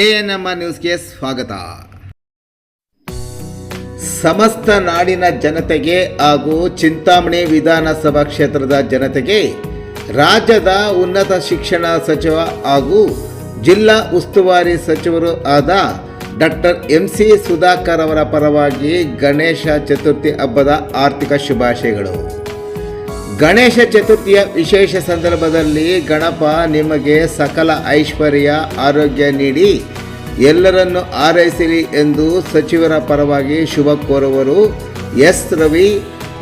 A N M ನ್ಯೂಸ್ಗೆ ಸ್ವಾಗತ. ಸಮಸ್ತ ನಾಡಿನ ಜನತೆಗೆ ಹಾಗೂ ಚಿಂತಾಮಣಿ ವಿಧಾನಸಭಾ ಕ್ಷೇತ್ರದ ಜನತೆಗೆ ರಾಜ್ಯದ ಉನ್ನತ ಶಿಕ್ಷಣ ಸಚಿವ ಹಾಗೂ ಜಿಲ್ಲಾ ಉಸ್ತುವಾರಿ ಸಚಿವರು ಆದ ಡಾಕ್ಟರ್ ಎಂ ಸಿ ಸುಧಾಕರ್ ಅವರ ಪರವಾಗಿ ಗಣೇಶ ಚತುರ್ಥಿ ಹಬ್ಬದ ಆರ್ಥಿಕ ಶುಭಾಶಯಗಳು. ಗಣೇಶ ಚತುರ್ಥಿಯ ವಿಶೇಷ ಸಂದರ್ಭದಲ್ಲಿ ಗಣಪ ನಿಮಗೆ ಸಕಲ ಐಶ್ವರ್ಯ, ಆರೋಗ್ಯ ನೀಡಿ ಎಲ್ಲರನ್ನು ಆರೈಸಿರಿ ಎಂದು ಸಚಿವರ ಪರವಾಗಿ ಶುಭ ಕೋರುವರು ಎಸ್ ರವಿ,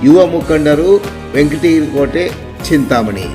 ಯುವ ಮುಖಂಡರು ವೆಂಕಟೀಕೋಟೆ ಚಿಂತಾಮಣಿ.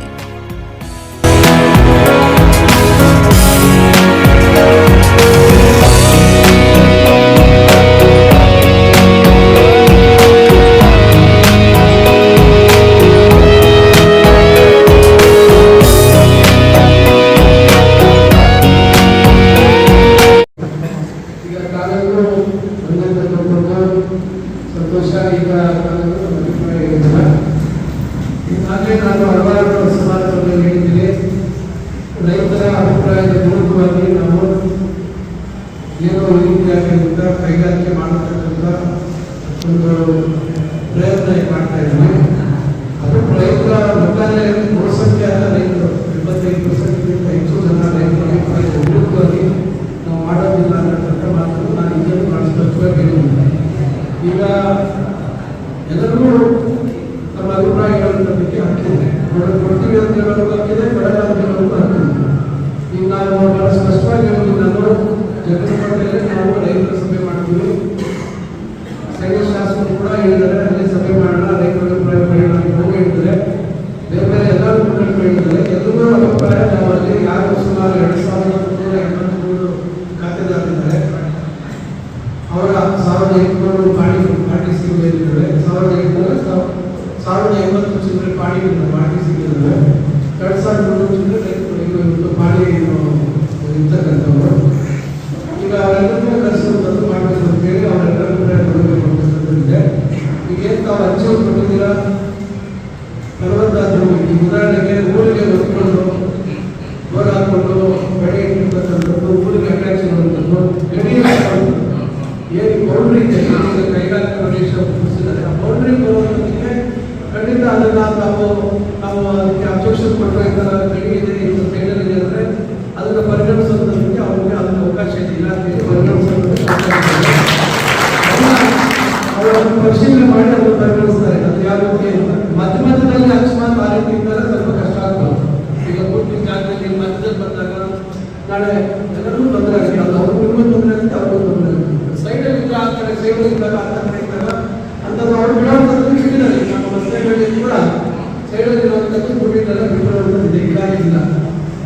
ವಿರುದ್ಧವಾಗಿ ನಾವು ಏನೋ ರೀತಿಯಾಗಿರುವಂಥ ಕೈಗಾರಿಕೆ ಮಾಡತಕ್ಕಂಥ ಒಂದು ಪ್ರಯತ್ನ ಮಾಡ್ತಾ ಇದ್ದೀವಿ ಅದು ರೈತರ ಒಟ್ಟಾರೆ ಬಹುಸಂಖ್ಯಾತ ರೈತರು ಎಂಬತ್ತೈದು ಪರ್ಸೆಂಟ್ಗಿಂತ ಹೆಚ್ಚು ಜನ ರೈತರ ಅಭಿಪ್ರಾಯದ ವಿರುದ್ಧವಾಗಿ ನಾವು ಮಾಡೋದಿಲ್ಲ ಅನ್ನತಕ್ಕ ಮಾತನ್ನು ನಾನು ಈಗಲೂ ಬಹಳ ಸ್ಪಷ್ಟವಾಗಿ ಹೇಳಿದ್ದೀನಿ ಈಗ ಎಲ್ಲರಿಗೂ ನಮ್ಮ ಅಭಿಪ್ರಾಯಗಳನ್ನು ಬಗ್ಗೆ ಹಕ್ಕಿದೆ ಕೊಡ- ಕೊಡ್ತೀವಿ ಅಂತ ಹೇಳೋದು ಹಕ್ಕಿದೆ ಕೊಡಲ್ಲ ಅಂತ ಹೇಳೋದು ಹಕ್ಕಿದೆ ಈಗ ನಾನು ಬಹಳ ಸ್ಪಷ್ಟವಾಗಿ ಹೇಳಿದ್ದೀನಿ ನಾನು ಜಗನ್ಮಠದಲ್ಲಿ ನಾವು ರೈತರ ಸಭೆ ಮಾಡ್ತೀವಿ ಸೈನ್ಯ ಶಾಸಕರು ಕೂಡ ಹೇಳಿದ್ದಾರೆ, ಅಲ್ಲಿ ಸಭೆ ಮಾಡೋಣ, ರೈತರ ಅಭಿಪ್ರಾಯ ಹೇಳೋಣ ಅಂತ ಹೇಳಿದ್ದಾರೆ. ಬೇರೆ ಬೇರೆ ಎಲ್ಲ ಮುಖಂಡರು ಹೇಳಿದ್ದಾರೆ. ಎಲ್ಲರೂ ಅಭಿಪ್ರಾಯ ನಾವು ಯಾರು ಸುಮಾರು ಎರಡು ಸಾವಿರದ ಮುನ್ನೂರ ಎಂಬತ್ಮೂರು ಖಾತೆದಾರರಿದ್ದಾರೆ. ಅವರ ಸಾವಿರದ ಎಂಟುನೂರು ಪಾಣಿ ಪಾರ್ಟಿ ಸಿಗಲಿದ್ದಾರೆ ಸಾವಿರದ ಎಂಟುನೂರು ಸಾವ್- ಸಾವಿರದ ಎಂಬತ್ತು ಚಿಲ್ಲರೆ ಪಾಣಿ ಪಾರ್ಟಿ ಸಿಗಲಿದ್ದಾರೆ ಎರಡು ಸಾವಿರದ ಮುನ್ನೂರು ಚಿಲ್ಲರೆ ರೈತರು ಈಗ ಇವತ್ತು ಪಾಣಿ ಇರ್ತಕ್ಕಂಥವ್ರು ಈಗ ಅವರೆಲ್ಲರೂ ಕರೆಸಲು ಬಂದು ಮಾಡಬೇಕು ಅಂತ ಹೇಳಿ ಅವರೆಲ್ಲರ ಅಭಿಪ್ರಾಯ ಕೊಡಬೇಕು ಅಂತಂದಿದೆ ಈಗ ಏನು ತಾವು ಅರ್ಜಿ ಕೊಟ್ಟಿದ್ದೀರಾ ಫಲವತ್ತಾದ್ರು ಈ ಉದಾಹರಣೆಗೆ ಊರಿಗೆ ಹೊತ್ಕೊಂಡು ಬೋರ್ ಹಾಕೊಂಡು ಬೆಳೆ ಇಟ್ಟಿರ್ತಕ್ಕಂಥದ್ದು, ಊರಿಗೆ ಅಟ್ರಾಕ್ಷನ್ ಹಾಕುವಂಥದ್ದು ಏನು ಬೌಂಡ್ರಿ ಇದೆ? ಕೈಗಾರಿಕಾ ಪ್ರದೇಶ ಬೌಂಡ್ರಿ ಬರುವಂಥದ್ದಕ್ಕೆ ಖಂಡಿತ ಅದನ್ನ ತಾವು ನಾವು ಅದಕ್ಕೆ ಅಬ್ಜೆಕ್ಷನ್ ಕೊಟ್ಟರೆ ಗಡಿ ಇದೆ ಇದು ಇದೆ ಅಂದರೆ ಅದನ್ನು ಪರಿಗಣಿಸೋದಕ್ಕೆ ಅವ್ರಿಗೆ ಅದಕ್ಕೆ ಅವಕಾಶ ಅವರು ಅದನ್ನು ಪರಿಶೀಲನೆ ಮಾಡಿ ಅವರು ಪರಿಗಣಿಸ್ತಾರೆ ಅದು ಯಾವ ರೀತಿ ಮಧ್ಯ ಮಧ್ಯದಲ್ಲಿ ಇದ್ದರೆ ಸ್ವಲ್ಪ ಕಷ್ಟ ಆಗ್ಬೋದು. ಈಗ ಪೂರ್ತಿ ಜಾಗದಲ್ಲಿ ಮಧ್ಯದಲ್ಲಿ ಬಂದಾಗ ನಾಳೆ ಎಲ್ಲರೂ ತೊಂದರೆ ಆಗುತ್ತೆ. ಅವ್ರು ಅವ್ರಿಗೂ ತೊಂದರೆ ಆಗುತ್ತೆ, ಅವ್ರಿಗೂ ತೊಂದರೆ ಆಗುತ್ತೆ. ಸೈಡಲ್ಲಿ ಆ ಕಡೆ ಇದ್ದಾಗ ಆ ಕಡೆ ಇದ್ದಾಗ ಅಂಥದ್ದು ಅವ್ರು ಕೂಡ ಸೈಡಲ್ಲಿ ಇರುವಂಥದ್ದು ಇದಾಗಿಲ್ಲ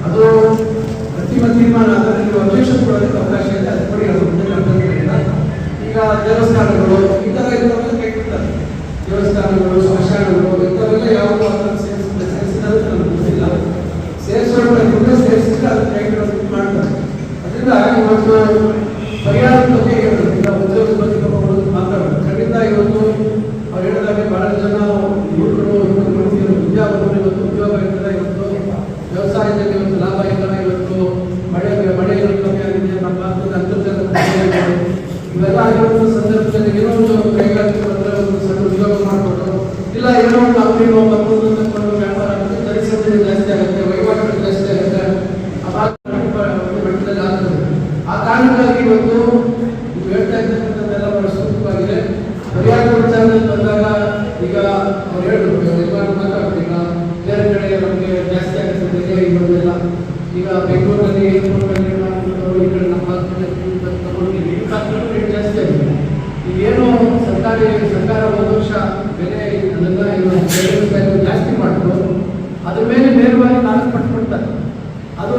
ಅದು ಅಂತಿಮ ತೀರ್ಮಾನ ಅದರಲ್ಲಿ ಕೊಡೋದಕ್ಕೆ ಅವಕಾಶ ಇದೆ. ಅದು ಕೂಡ ಇಲ್ಲ ಈಗ ದೇವಸ್ಥಾನಗಳು, ಈ ಥರ ಕೈಬಿಡ್ತಾರೆ ದೇವಸ್ಥಾನಗಳು, ಸ್ಮಶಾನಗಳು ಇಂಥವೆಲ್ಲ ಯಾವುದು ಅದನ್ನು ಸೇರಿಸಿದ್ರೆ ಸೇರಿಸಿದ್ರೆ ನನಗೆ ಗೊತ್ತಿಲ್ಲ ಸೇರಿಸೋದ್ರಿಂದ ಸೇರಿಸಿದ್ರೆ ಅದನ್ನ ಕೈಬಿಡೋದಕ್ಕೆ ಮಾಡ್ತಾರೆ ಅದರಿಂದ ಇವತ್ತು ಪರಿಹಾರದ ಬಗ್ಗೆ ಹೇಳೋದು ಈಗ ಉದ್ಯೋಗದ ಬಗ್ಗೆ ತಗೊಂಡು ಮಾತಾಡೋದು ಖಂಡಿತ ಇವತ್ತು ಅವ್ರು ಹೇಳಿದಾಗೆ ಬಹಳ ಜನ ಯುವಕರು ಯುವಕರು ಯುವತಿಯರು ವಿದ್ಯಾವಂತರು ಇವತ್ತು ಉದ್ಯೋಗ ಇರ್ತದೆ ಇವತ್ತು ವ್ಯವಸಾಯದಲ್ಲಿ ಇವತ್ತು ಲಾಭ ಇಲ್ಲ ಇವತ್ತು ಮಳೆ ಮಳೆ ಕಮ್ಮಿ ಆಗಿದೆ ನಮ್ಮ ಅಂತರ್ಜಾಲ. ಇವೆಲ್ಲ ಆಗಿರೋ ಸಂದರ್ಭದಲ್ಲಿ ಏನೋ ಒಂದು ಕೈಗಾರಿಕೆ ಒಂದು ಸಣ್ಣ ಉದ್ಯೋಗ ಮಾಡಿಕೊಂಡು, ಇಲ್ಲ ಏನೋ ಒಂದು ಅಂಗಡಿ ಮತ್ತೊಂದು ತಗೊಂಡು ವ್ಯಾಪಾರ ಆಗುತ್ತೆ ತರಿಸೋದು ಜಾಸ್ತಿ ಆಗುತ್ತೆ ವಹಿವಾಟು ಜಾಸ್ತಿ ಆಗುತ್ತೆ ಆ ಭಾಗ ಮಟ್ಟದಲ್ಲಿ ಆಗ್ತದೆ ಆ ಕಾರಣಕ್ಕಾಗಿ ಇವತ್ತು ನೀವು ಹೇಳ್ತಾ ಇರ್ತಕ್ಕಂಥದ್ದೆಲ್ಲ ಬಹಳ ಸೂಕ್ತವಾಗಿದೆ ಪರಿಹಾರ ವಿಚಾರದಲ್ಲಿ ಬಂದಾಗ ಈಗ ಅವ್ರು ಹೇಳಿದ್ರು ಎಲ್ಲರೂ ಮಾತಾಡ್ತಾರೆ ಈಗ ಬೇರೆ ಕಡೆ ನಮಗೆ ಜಾಸ್ತಿ ಆಗುತ್ತೆ ಇವನ್ನೆಲ್ಲ ಈಗ ಬೆಂಗಳೂರಲ್ಲಿ ಏರ್ಪೋರ್ಟ್ನಲ್ಲಿ ನಾವು ಈ ಕಡೆ ನಮ್ಮ ಭಾಗದಲ್ಲಿ ತಗೊಂಡಿದ್ದೀವಿ ಈ ಭಾಗದಲ್ಲೂ ರೇಟ್ ಜಾಸ್ತಿ ಆಗಿದೆ ಈಗೇನು ಸರ್ಕಾರಿ ಸರ್ಕಾರ ಒಂದು ವರ್ಷ ಬೆಲೆ ಅದೆಲ್ಲ ಏನು ಬೆಲೆ ಬೆಲೆ ಜಾಸ್ತಿ ಮಾಡಿದ್ರು ಅದ್ರ ಮೇಲೆ ನೇರವಾಗಿ ನಾಲ್ಕು ಪಟ್ಟು ಕೊಡ್ತಾರೆ ಅದು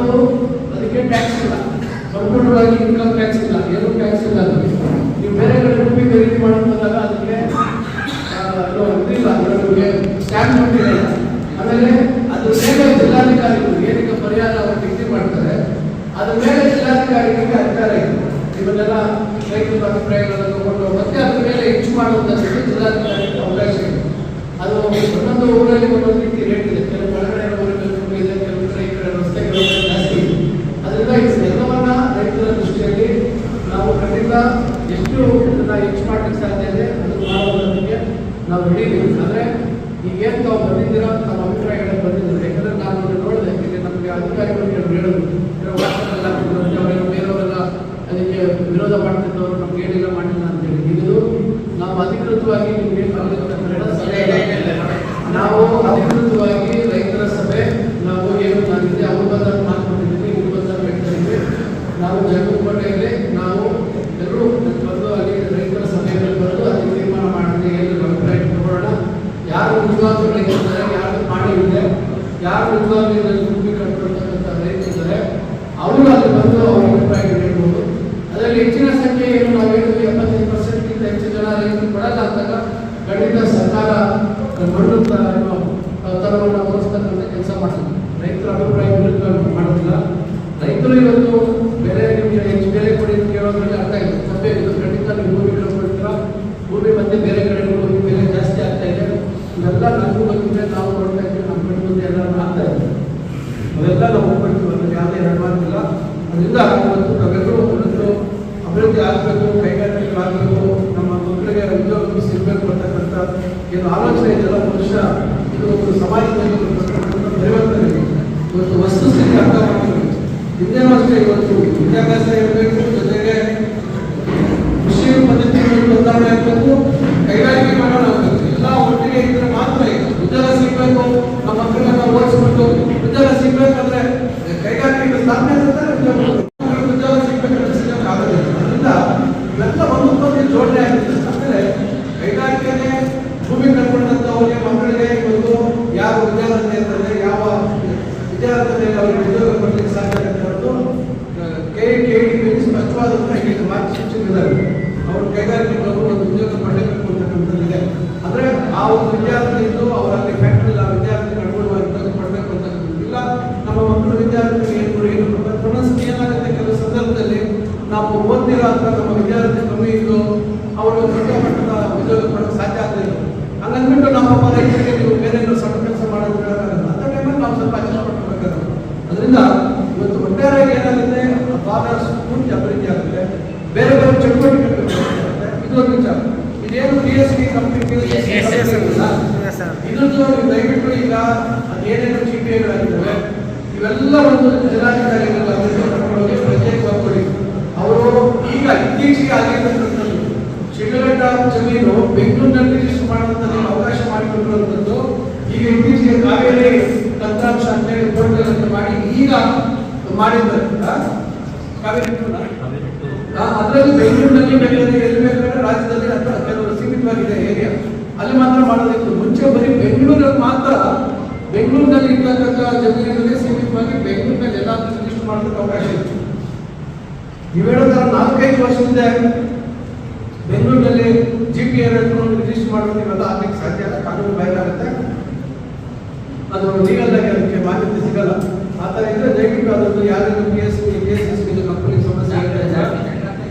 ಅದಕ್ಕೆ ಟ್ಯಾಕ್ಸ್ ಇಲ್ಲ ಸಂಪೂರ್ಣವಾಗಿ ಇನ್ಕಮ್ ಟ್ಯಾಕ್ಸ್ ಇಲ್ಲ ಏನು ಟ್ಯಾಕ್ಸ್ ಇಲ್ಲ ಅದಕ್ಕೆ ನೀವು ಬೇರೆ ಕಡೆ ರೂಪಿ ಖರೀದಿ ಮಾಡೋದಾಗ ಅದಕ್ಕೆ ಆ, ಅದು ಇದಿಲ್ಲ ಅದಕ್ಕೆ ಸ್ಟ್ಯಾಂಪ್ ಕೊಟ್ಟಿರಲ್ಲ ಆಮೇಲೆ ಅದ್ರ ಮೇಲೆ ಜಿಲ್ಲಾಧಿಕಾರಿಗಳು ಏನಕ್ಕೆ ಪರಿಹಾರ ಅವರು ನಿಗದಿ ಮಾಡ್ತಾರೆ, ಅದ್ರ ಮೇಲೆ ಜಿಲ್ಲಾಧಿಕಾರಿಗಳಿಗೆ ಅಧಿಕಾರ ಇದೆ ಇವನ್ನೆಲ್ಲ ರೈತರ ಅಭಿಪ್ರಾಯಗಳನ್ನು ತಗೊಂಡು ಮತ್ತೆ ಅದ್ರ ಮೇಲೆ ಹೆಚ್ಚು ಮಾಡುವಂತಹ ಜಿಲ್ಲಾಧಿಕಾರಿಗೆ ಅವಕಾಶ ಇದೆ. ಅದು ಒಂದೊಂದು ಊರಲ್ಲಿ ಒಂದೊಂದು ರೀತಿ ರೇಟ್ ಇದೆ. ಕೆಲವು ಒಳಗಡೆ ಊರಲ್ಲಿ ಕೆಲವು ಕಡೆ ಈ ಕಡೆ ರಸ್ತೆಗಳು ಜಾಸ್ತಿ ಅದರಿಂದ ಎಲ್ಲವನ್ನ ರೈತರ ದೃಷ್ಟಿಯಲ್ಲಿ ಎಷ್ಟು ಮಾಡ್ಲಿಕ್ಕೆ ಸಾಧ್ಯ ಇದೆ ಅದು ಮಾಡೋದಕ್ಕೆ ನಾವು ರೆಡಿ ಇದ್ದೀವಿ ಅಂದರೆ ಈಗೇನು ತಾವು ಬಂದಿದ್ದೀರಾ ತಮ್ಮ ಅಭಿಪ್ರಾಯಗಳು ಬಂದಿದ್ದೀರಾ ಯಾಕಂದ್ರೆ ನಾನು ಅದನ್ನ ನೋಡಿದೆ ಇಲ್ಲಿ ನಮಗೆ ಅಧಿಕಾರಿಗಳು ಕೆಲವ್ರು ಹೇಳಿದ್ರು ಕೆಲವು ವಾಟ್ಸಪ್ಪಲ್ಲಿ ಹಾಕಿದ್ರು ಅವರೆಲ್ಲ ಬೇರೆಯವರೆಲ್ಲ ಅದಕ್ಕೆ ವಿರೋಧ ಮಾಡ್ತಿದ್ದವರು ನಮ್ಗೆ ಹೇಳಿಲ್ಲ ಮಾಡಿಲ್ಲ ಅಂತ ಹೇಳಿ ಇದು ನಾವು ಅಧಿಕೃತವಾಗಿ ನಿಮಗೆ ನಾವು ಅಧಿಕೃತವಾಗಿ ರೈತರ ಸಭೆ ನಾವು ಏನು ನಾನಿದೆ ಅವ್ರ ಬಂದಾಗ ಮಾಡ್ಕೊಂಡಿದ್ದೀವಿ ಇವ್ರು ಬಂದಾಗ ಹೇಳ್ತಾ ನಾವು ಜಗತ್ಕೋಟೆಯಲ್ಲಿ ನಾವು ಎಲ್ಲರೂ ಬಂದು ಅಲ್ಲಿ ರೈತರ ಸಭೆಯಲ್ಲಿ ಬಂದು ಅಲ್ಲಿ ತೀರ್ಮಾನ ಮಾಡಿದ್ರೆ ಎಲ್ಲರೂ ಅಭಿಪ್ರಾಯ ಇಟ್ಕೊಳ್ಳೋಣ ಯಾರು ನಿಜವಾಗ್ಲೂ ರೈತರಿದ್ದಾರೆ ಯಾರು ಮಾಡಿ ಇದೆ ಯಾರು ನಿಜವಾಗ್ಲೂ ದುಡ್ಡು ಕಟ್ಕೊಳ್ತಕ್ಕಂಥ ರೈತರಿದ್ದಾರೆ ಅವರು ಅಲ್ಲಿ ಬಂದು ಅವ್ರ ಅಭಿಪ್ರಾಯ ಹೇಳ್ಬೋದು. ಅದರಲ್ಲಿ ಹೆಚ್ಚಿನ ಸಂಖ್ಯೆ ಏನು ಹೇಳಿದ್ವಿ, ಎಪ್ಪತ್ತೈದು ಪರ್ಸೆಂಟ್ಗಿಂತ ಹೆಚ್ಚು ಜನ ರೈತರು ಕೊಡಲ್ಲ ಅಂದಾಗ ಖಂಡಿತ ಸರ್ಕಾರ ಮಣ್ಣು ತರವನ್ನು ತೋರಿಸ್ತಕ್ಕಂಥ ಕೆಲಸ ಮಾಡ್ತದೆ. ರೈತರ ಅಭಿಪ್ರಾಯ ವಿರುದ್ಧ ಮಾಡೋದಿಲ್ಲ ರೈತರು ಇವತ್ತು ಬೆಲೆ ನಿಮಗೆ ಹೆಚ್ಚು ಬೆಲೆ ಕೊಡಿ ಅಂತ ಕೇಳೋದ್ರಲ್ಲಿ ಅರ್ಥ ಇದೆ ತಪ್ಪೇ ಇದು ಖಂಡಿತ ನೀವು ಭೂಮಿ ಕಡೆ ಕೊಡ್ತೀರಾ ಭೂಮಿ ಮತ್ತೆ ಬೇರೆ ಕಡೆ ಹೋಗಿ ಬೆಲೆ ಜಾಸ್ತಿ ಆಗ್ತಾ ಇದೆ ಇವೆಲ್ಲ ನಮಗೂ ಬಂದಿದೆ ನಾವು ನೋಡ್ತಾ ಇದ್ದೀವಿ ನಮ್ಮ ಕಡೆ ಮುಂದೆ ಎಲ್ಲ ಆಗ್ತಾ ಇದೆ ಅವೆಲ್ಲ ನಾವು ಒಪ್ಪಿಡ್ತೀವಿ ಅದ್ರಲ್ಲಿ ಯಾವುದೇ ಎರಡು ಮಾತಿಲ್ಲ ಅದರಿಂದ ಇವತ್ತು ನಾವೆಲ್ಲರೂ ಒಂದು ಅಭಿವೃದ್ಧಿ ಆಗಬೇಕು ಕೈಗಾರಿಕೆ ಆಗಬೇಕು ನಮ್ಮ ಮಕ್ಕಳಿಗೆ ಉದ್ಯೋಗ ಸಿಗಬೇಕು ಅಂತಕ್ಕಂಥ ಏನು ಆಲೋಚನೆ ಇದೆಯಲ್ಲ, ಮನುಷ್ಯ ಇದು ಒಂದು ಸಮಾಜದಲ್ಲಿ ಪರಿವರ್ತನೆ. ಇವತ್ತು ವಸ್ತುಸ್ಥಿತಿ ಅರ್ಥ ಹಿಂದೇನೂ ಅಷ್ಟೇ ಇವತ್ತು ವಿದ್ಯಾಭ್ಯಾಸ ಇರಬೇಕು, ಜೊತೆಗೆ ಕೃಷಿ ಪದ್ಧತಿಗಳು ಬದಲಾವಣೆ ಆಗಬೇಕು, ಕೈಗಾರಿಕೆ ಮಾಡೋಣ ಆಗಬೇಕು ಎಲ್ಲ ಒಟ್ಟಿಗೆ ಇದ್ರೆ ಮಾತ್ರ ಈಗ ಉದ್ಯೋಗ ಸಿಗಬೇಕು ನಮ್ಮ ಮಕ್ಕಳನ್ನ ನಾವು ಓದಿಸ್ಬಿಟ್ಟು ಉದ್ಯೋಗ ಸಿಗ್ಬೇಕಂದ್ರೆ ಕೈಗಾರಿಕೆ ಸ್ಥಾಪನೆ ಆಗುತ್ತೆ ಉದ್ಯೋಗ ಮಕ್ಕಳಿಗೆ ಉದ್ಯೋಗ ಸಿಗ್ಬೇಕಂದ್ರೆ ಸಿಗಕ್ಕೆ ಆಗೋದಿಲ್ಲ ಅದರಿಂದ ಇವೆಲ್ಲ ಒಂದಕ್ಕೊಂದು ಜೋಡಣೆ ಆಗುತ್ತೆ ಆಮೇಲೆ ಕೈಗಾರಿಕೆನೆ ಭೂಮಿ ಕಳ್ಕೊಂಡಂತವ್ರಿಗೆ ಮಕ್ಕಳಿಗೆ ಇವತ್ತು ಯಾವ ವಿದ್ಯಾರ್ಥಿ ಇರ್ತದೆ ಯಾವ ವಿದ್ಯಾರ್ಥಿಗಳಿಗೆ ಅವರಿಗೆ ಉದ್ಯೋಗ ಕೊಡಲಿಕ್ಕೆ ಸಾಧ್ಯ ಅಂತ ಕೆ ಕೆ ಡಿ ಸ್ಪಷ್ಟವಾದಂತಹ ಈಗ ಮಾರ್ಗಸೂಚಿಗಳಿದ್ದಾವೆ ಅವರು ಕೈಗಾರಿಕೆಗಳು ಒಂದು ಉದ್ಯೋಗ ಪಡೆಯಬೇಕು ಅಂತಕ್ಕಂಥದ್ದಿದೆ ಅಂದ್ರೆ ಆ ಒಂದು ವಿದ್ಯಾರ್ಥಿ ಇದ್ದು ಅವರಲ್ಲಿ ಫ್ಯಾಕ್ಟ್ರಿ ಆ ವಿದ್ಯಾರ್ಥಿ ಅನುಗುಣವಾಗಿ ಉದ್ಯೋಗ ಪಡಬೇಕು ಅಂತಕ್ಕಂಥದ್ದು ಇಲ್ಲ ನಮ್ಮ ಮಕ್ಕಳು ವಿದ್ಯಾರ್ಥಿ ಏನು ಏನು ಏನಾಗುತ್ತೆ ಕೆಲವು ಸಂದರ್ಭದಲ್ಲಿ ನಾವು ಓದ್ತಿರೋ ಅಂತ ನಮ್ಮ ವಿದ್ಯಾರ್ಥಿ ಕಮ್ಮಿ ಇದ್ದು ಅವರು ದೊಡ್ಡ ಮಟ್ಟದ ಉದ್ಯೋಗ ಪಡೋಕ್ಕೆ ಸಾಧ್ಯ ಆಗಲಿಲ್ಲ ಹಂಗಂದ್ಬಿಟ್ಟು ನಮ್ಮ ರೈತರಿಗೆ ನೀವು ಬೇರೆ ಏನೋ ಸಣ್ಣ ಕೆಲಸ ಮಾಡೋದು ಹೇಳೋಕ್ಕಾಗಲ್ಲ ಅಂತ ಟೈಮಲ್ಲಿ ನಾವು ಸ್ವಲ್ಪ ಅಡ್ಜಸ್ಟ್ ಮಾಡ್ಕೋಬೇಕಾಗುತ್ತೆ ಅದರಿಂದ ಇವತ್ತು ಒಟ್ಟಾರೆಯಾಗಿ ಏನಾಗುತ್ತೆ ಭಾಗ ಸ್ಫೂರ್ತಿ ಅಭಿವೃದ್ಧಿ ಆಗುತ್ತೆ ಬೇರೆ ಬೇರೆ ಚಟುವಟಿಕೆಗಳು ಬೆಳೆಯುತ್ತೆ. ಇದು ಒಂದು ವಿಚಾರ ಇದೇನು ಪಿ ಎಸ್ ಕಂಪ್ನಿ ದಯವಿಟ್ಟು ಈಗ ಅದೇನೇನು ಚೀಟಿಗಳಾಗಿದ್ದಾವೆ ಇವೆಲ್ಲ ಒಂದು ಜಿಲ್ಲಾಧಿಕಾರಿಗಳು ಪ್ರತ್ಯೇಕವಾಗಿ ಕೊಡಿ. ಅವರು ಈಗ ಇತ್ತೀಚೆಗೆ ಆಗಿರ್ತಕ್ಕಂಥದ್ದು ಶಿಡ್ಲಘಟ್ಟ ಜಮೀನು ಬೆಂಗಳೂರಿನಲ್ಲಿ ರಿಜಿಸ್ಟರ್ ಮಾಡುವಂತ ನೀವು ಅವಕಾಶ ಮಾಡಿಕೊಟ್ಟಿರುವಂಥದ್ದು. ಈಗ ಇತ್ತೀಚೆಗೆ ಕಾವೇರಿ ತಂತ್ರಾಂಶ ಅಂತೇಳಿ ಪೋರ್ಟಲ್ ಅಂತ ಮಾಡಿ ಈಗ ಮಾಡಿದ್ದರಿಂದ? ಕಾವೇರಿ? ಅದರಲ್ಲಿ ಬೆಂಗಳೂರಿನಲ್ಲಿ ಎಲ್ಲಿ ಬೇಕಾದ್ರೆ ರಾಜ್ಯದಲ್ಲಿ ಅಥವಾ ಕೆಲವರು ಸೀಮಿತವಾಗಿದೆ ಏರಿಯಾ ಅಲ್ಲಿ ಮಾತ್ರ ಮಾಡೋದಿತ್ತು ಮುಂಚೆ ಬರೀ ಬೆಂಗಳೂರಲ್ಲಿ ಮಾತ್ರ. ಬೆಂಗಳೂರಿನಲ್ಲಿ ಇರ್ತಕ್ಕಂಥ ಜಮೀನಿನಲ್ಲೇ ಸೀಮಿತವಾಗಿ ಬೆಂಗಳೂರಿನಲ್ಲಿ ಎಲ್ಲ ರಿಜಿಸ್ಟರ್ ಮಾಡೋದಕ್ಕೆ ಅವಕಾಶ ಇತ್ತು. ನೀವು ಹೇಳೋದಾರ ನಾಲ್ಕೈದು ವರ್ಷದಿಂದ ಬೆಂಗಳೂರಿನಲ್ಲಿ ಜಿ ಪಿ ಆರ್ ರಿಜಿಸ್ಟರ್ ಮಾಡೋದು ಇವೆಲ್ಲ ಆಗ್ಲಿಕ್ಕೆ ಸಾಧ್ಯ ಇಲ್ಲ. ಕಾನೂನು ಆಗುತ್ತೆ. ಅದು ಲೀಗಲ್ ಆಗಿ ಅದಕ್ಕೆ ಮಾನ್ಯತೆ ಸಿಗಲ್ಲ. ಆ ಥರ ಇದ್ರೆ ದಯವಿಟ್ಟು ಅದನ್ನು ಯಾರು ಕೇಸ್ ಎಸ್ ಇದು ಕಂಪನಿ ಸಮಸ್ಯೆ ಇದೆ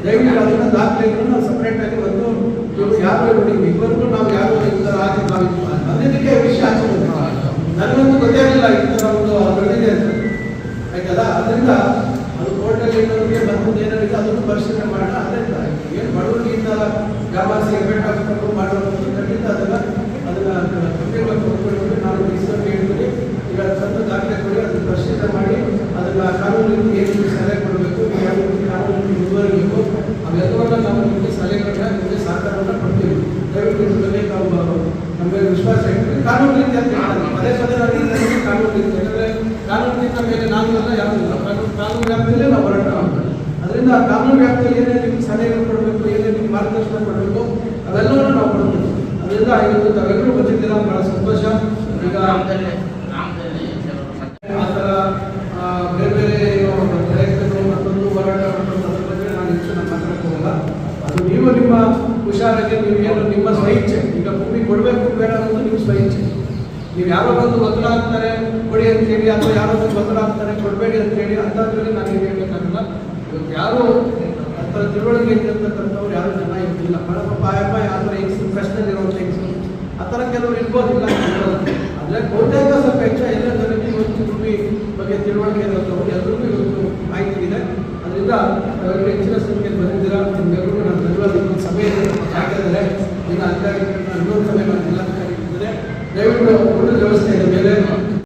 ದಯವಿಟ್ಟು ಅದನ್ನು ದಾಖಲೆಗಳನ್ನ ಸಪ್ರೇಟ್ ಆಗಿ ಒಂದು ಇವ್ರು ಯಾರು ನೋಡಿ ಇಬ್ಬರಿಗೂ ನಾವು ಯಾರು ಈ ಥರ ಆಗಿ ನಾವು ಅದಕ್ಕೆ ವಿಷಯ ಆಚೆ ಬಂತು. ನನಗಂತೂ ಗೊತ್ತೇ ಇರಲಿಲ್ಲ ಈ ಥರ ಒಂದು ನಡೆದಿದೆ ಅಂತ ಆಯ್ತಲ್ಲ ಅದರಿಂದ ಅದು ಕೋರ್ಟಲ್ಲಿ ಏನೋರಿಗೆ ಬಂದು ಏನಾಗಿದೆ ಅದನ್ನು ಪರಿಶೀಲನೆ ಮಾಡೋಣ ಅದರಿಂದ ಏನು ಬಡವರಿಗೆ ಈ ಥರ ವ್ಯಾಪಾರ ಎಫೆಕ್ಟ್ ಹಾಕ್ಕೊಂಡು ಮಾಡೋದು ಖಂಡಿತ ಅದನ್ನ ಅದನ್ನ ಕಂಪ್ನಿಗಳು ಕೊಟ್ಬಿಟ್ಟು ನಾನು ಇಸ್ಕೊಂಡು ಹೇಳ್ತೀನಿ ಈಗ ತಂದು ದಾಖಲೆ ಕೊಡಿ ಅದನ್ನ ಪರಿಶೀಲನೆ ಮಾಡಿ ಅದನ್ನ ಕಾನೂನು ರೀತಿ ಏನು ಸಲಹೆ ಕೊಡಬೇಕು ಯಾವ ರೀತಿ ಕಾನೂನು ಮುಂದುವರಿಬೇಕು ಅವೆಲ್ಲವನ್ನ ನಾವು ನಿಮಗೆ ಸಲಹೆಗಳನ್ನ ನಿಮಗೆ ಸಹಕಾರವನ್ನ ಕೊಡ್ತೀವಿ ದಯವಿಟ್ಟು ಇದ್ರ ಬಗ್ಗೆ ನಾವು ನಮಗೆ ವಿಶ್ವಾಸ ಇಟ್ಕೊಂಡು ಕಾನೂನು ರೀತಿ ಅಂತ ಹೇಳ್ತಾರೆ. ಪದೇ ಪದೇ ನಾನು ಹೇಳ್ತೀನಿ ಕಾನೂನು ರೀತಿ ಯಾಕಂದ್ರೆ ಕಾನೂನು ರೀತಿಯ ನಾನು ಯಾವುದಿಲ್ಲ ಕಾನೂನು ವ್ಯಾಪ್ತಿಯಲ್ಲೇ ನಾವು ಹೋರಾಟ ಮಾಡ್ತೀವಿ. ಅದರಿಂದ ಆ ಕಾನೂನು ವ್ಯಾಪ್ತಿಯಲ್ಲಿ ಏನೇ ನಿಮ್ಗೆ ಸಲಹೆಗಳು ಕೊಡಬೇಕು ಏನೇ ನಿಮ್ಗೆ ಮಾರ್ಗದರ್ಶನ ಕೊಡಬೇಕು ಅವೆಲ್ಲವನ್ನೂ ನಾವು ಕೊಡ್ತೀವಿ. ಅದರಿಂದ ಇವತ್ತು ತಾವೆಲ್ಲರೂ ಬಂದಿದ್ದೀರ, ಬಹಳ ಸಂತೋಷ. ಈಗ ಆ ಥರ ಬೇರೆ ಬೇರೆ ಪ್ರಯತ್ನಗಳು ಮತ್ತೊಂದು ಹೋರಾಟ ಮಾಡೋದು ಅದ್ರ ಬಗ್ಗೆ ನಾನು ಹೆಚ್ಚು ಹೋಗಲ್ಲ. ಅದು ನೀವು ನಿಮ್ಮ ಹುಷಾರಾಗಿ, ನೀವು ಏನು ನಿಮ್ಮ ಸ್ವಇಚ್ಛೆ ಈಗ ಭೂಮಿ ಕೊಡಬೇಕು ಬೇಡ ಅನ್ನೋದು ನಿಮ್ಮ ಸ್ವಇಚ್ಛೆ ನೀವು ಯಾರೋ ಬಂದು ಒತ್ತಡ ಹಾಕ್ತಾರೆ ಕೊಡಿ ಅಂತ ಹೇಳಿ ಅಥವಾ ಯಾರೋ ಬಂದು ಒತ್ತಡ ಹಾಕ್ತಾರೆ ಕೊಡಬೇಡಿ ಅಂತ ಹೇಳಿ ಅಂಥದ್ರಲ್ಲಿ ನಾನು ಹೇಳಬೇಕಾಗಲ್ಲ. ಇವತ್ತು ಯಾರು ಅಂತ ತಿಳುವಳಿಕೆ ಇರ್ತಕ್ಕಂಥವ್ರು ಯಾರು ಜನ ಇರ್ತಿಲ್ಲ ಪಾಪ ಆಯಪ್ಪ ಯಾವ ಥರ ಪ್ರಶ್ನೆ ಇರುವಂಥ ಹೆಂಗ್ಸು ಆ ಥರ ಕೆಲವರು ಇರ್ಬೋದಿಲ್ಲ. ಅಂದರೆ ಬಹುತೇಕ ಸ್ವಲ್ಪ ಹೆಚ್ಚು ಎಲ್ಲ ಜನರಿಗೆ ಇವತ್ತು ಭೂಮಿ ಬಗ್ಗೆ ತಿಳುವಳಿಕೆ ಇರುವಂಥವ್ರು ಎಲ್ಲರಿಗೂ ಇವತ್ತು ಮಾಹಿತಿ ಇದೆ. ಅದರಿಂದ ಅವರಿಗೆ ಹೆಚ್ಚಿನ ಸಂಖ್ಯೆಯಲ್ಲಿ ಬಂದಿದ್ದೀರಾ ನಿಮ್ಮೆಲ್ಲರಿಗೂ ನಾನು ಧನ್ಯವಾದ ಈ ಯಾಕೆಂದರೆ ಈಗ ಅಧಿಕಾರಿಗಳನ್ನ ಇನ್ನೊಂದು ಸಭೆ ದಯವಿಟ್ಟು ಒಂದು ವ್ಯವಸ್ಥೆಯ ಮೇಲೆ